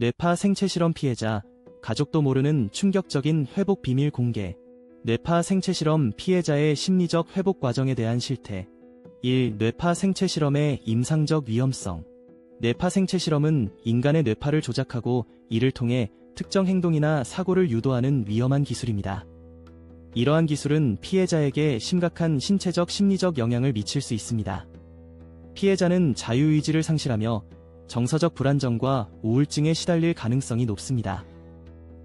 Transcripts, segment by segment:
뇌파 생체 실험 피해자, 가족도 모르는 충격적인 회복 비밀 공개. 뇌파 생체 실험 피해자의 심리적 회복 과정에 대한 실태. 1. 뇌파 생체 실험의 임상적 위험성. 뇌파 생체 실험은 인간의 뇌파를 조작하고 이를 통해 특정 행동이나 사고를 유도하는 위험한 기술입니다. 이러한 기술은 피해자에게 심각한 신체적 심리적 영향을 미칠 수 있습니다. 피해자는 자유의지를 상실하며 정서적 불안정과 우울증에 시달릴 가능성이 높습니다.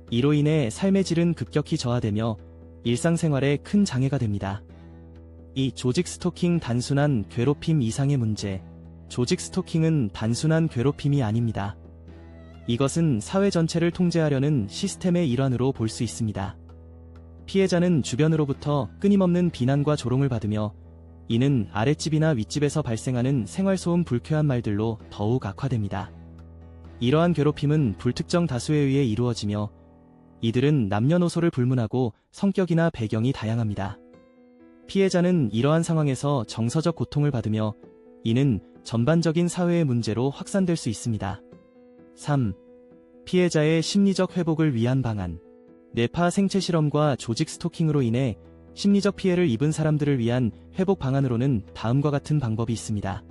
이로 인해 삶의 질은 급격히 저하되며 일상생활에 큰 장애가 됩니다. 이 조직 스토킹 단순한 괴롭힘 이상의 문제. 조직 스토킹은 단순한 괴롭힘이 아닙니다. 이것은 사회 전체를 통제하려는 시스템의 일환으로 볼 수 있습니다. 피해자는 주변으로부터 끊임없는 비난과 조롱을 받으며 이는 아랫집이나 윗집에서 발생하는 생활소음 불쾌한 말들로 더욱 악화됩니다. 이러한 괴롭힘은 불특정 다수에 의해 이루어지며 이들은 남녀노소를 불문하고 성격이나 배경이 다양합니다. 피해자는 이러한 상황에서 정서적 고통을 받으며 이는 전반적인 사회의 문제로 확산될 수 있습니다. 3. 피해자의 심리적 회복을 위한 방안. 뇌파 생체 실험과 조직 스토킹으로 인해 심리적 피해를 입은 사람들을 위한 회복 방안으로는 다음과 같은 방법이 있습니다.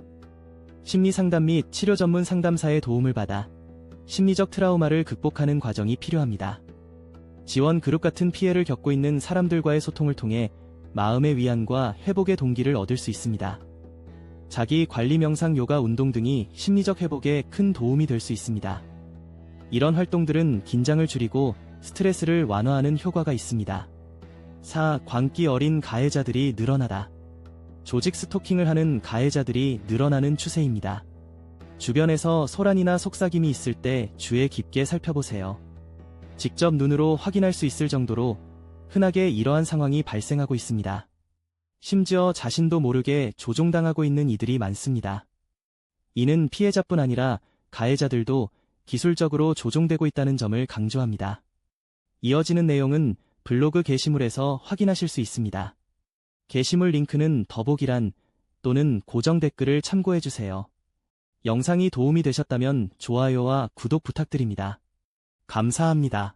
심리 상담 및 치료 전문 상담사의 도움을 받아 심리적 트라우마를 극복하는 과정이 필요합니다. 지원 그룹 같은 피해를 겪고 있는 사람들과의 소통을 통해 마음의 위안과 회복의 동기를 얻을 수 있습니다. 자기 관리 명상 요가 운동 등이 심리적 회복에 큰 도움이 될 수 있습니다. 이런 활동들은 긴장을 줄이고 스트레스를 완화하는 효과가 있습니다. 4. 광기 어린 가해자들이 늘어나다. 조직 스토킹을 하는 가해자들이 늘어나는 추세입니다. 주변에서 소란이나 속삭임이 있을 때 주의 깊게 살펴보세요. 직접 눈으로 확인할 수 있을 정도로 흔하게 이러한 상황이 발생하고 있습니다. 심지어 자신도 모르게 조종당하고 있는 이들이 많습니다. 이는 피해자뿐 아니라 가해자들도 기술적으로 조종되고 있다는 점을 강조합니다. 이어지는 내용은 블로그 게시물에서 확인하실 수 있습니다. 게시물 링크는 더보기란 또는 고정 댓글을 참고해주세요. 영상이 도움이 되셨다면 좋아요와 구독 부탁드립니다. 감사합니다.